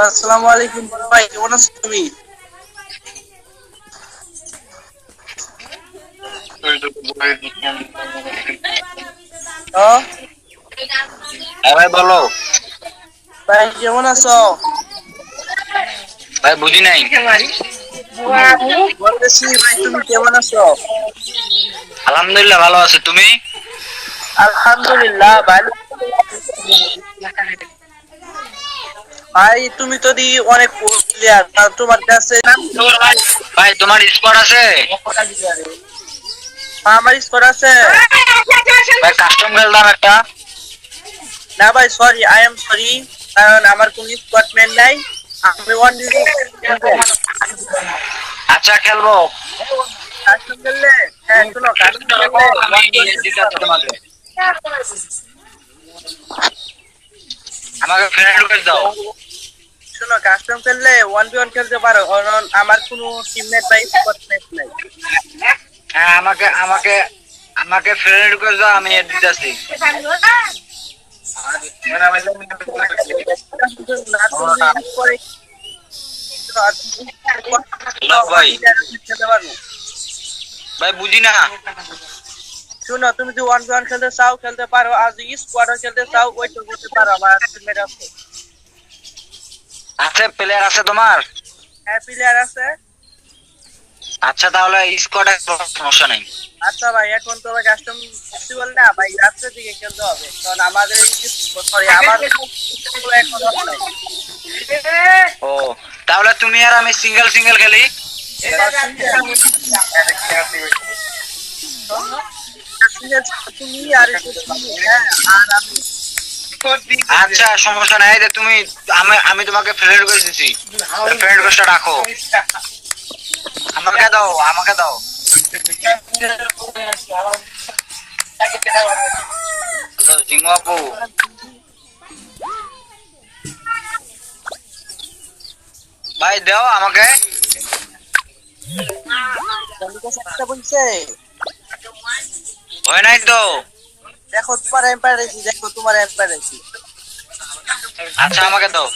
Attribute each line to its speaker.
Speaker 1: আসসালামু আলাইকুম ভাই কেমন আছো তুমি?
Speaker 2: হ্যাঁ ভাই বলো।
Speaker 1: ভাই কেমন আছো?
Speaker 2: ভাই বুঝি নাই।
Speaker 1: ভাই তুমি কেমন আছো
Speaker 2: আলহামদুলিল্লাহ ভালো আছে তুমি?
Speaker 1: আলহামদুলিল্লাহ ভালো। ভাই তুমি তো দি অনেক প্লেয়ার তোমার কাছে
Speaker 2: ভাই তোমার স্পট আছে?
Speaker 1: আমার স্কোর আছে।
Speaker 2: ভাই কাস্টম খেলতাম একটা।
Speaker 1: না ভাই সরি আই এম সরি কারণ আমার কোন স্কটম্যান নাই।
Speaker 2: আচ্ছা খেলব।
Speaker 1: হ্যাঁ
Speaker 2: আমাকে ফ্রেন্ড রিকোয়েস্ট দাও।
Speaker 1: শোনো কাস্টম খেললে ওয়ান বি ওয়ান খেলতে পারো কারণ আমার কোনো টিমমেট বা স্কটম্যান নাই।
Speaker 2: হ্যাঁ আমাকে আমাকে আমাকে ফ্রেন্ড রিকোয়েস্ট দাও আমি এড দিতেছি। ভাই। ভাই বুঝি না।
Speaker 1: শুনো তুমি যদি ওয়ান ওয়ান খেলতে চাও খেলতে পারো। আর যদি স্কোয়াডও খেলতে চাও ওইটা করতে পারো আমার টিমমেট আছে।
Speaker 2: আছে প্লেয়ার আছে তোমার?
Speaker 1: হ্যাঁ প্লেয়ার আছে।
Speaker 2: আচ্ছা তাহলে স্কোয়াডে সমস্যা নেই।
Speaker 1: আচ্ছা ভাই এখন তো ভাই কাস্টম পসিবল না ভাই রাত্রের দিকে খেলতে হবে। কারণ আমাদের সরি আমার এখন offline।
Speaker 2: ও তাহলে তুমি আর আমি সিঙ্গেল সিঙ্গেল খেলি? আচ্ছা সমস্যা নাই। তুমি আমি আমি তোমাকে ফ্রেন্ড রিকোয়েস্ট দিচ্ছি ফ্রেন্ড রিকোয়েস্টটা রাখো। আমাকে দাও আমাকে দাও। জিঙ্গু আপু ভাই দাও আমাকে। হয় নাই তো?
Speaker 1: দেখো তোমার এম্পায়ার দেখো তোমার এম্পায়ার আছি
Speaker 2: আচ্ছা আমাকে দাও।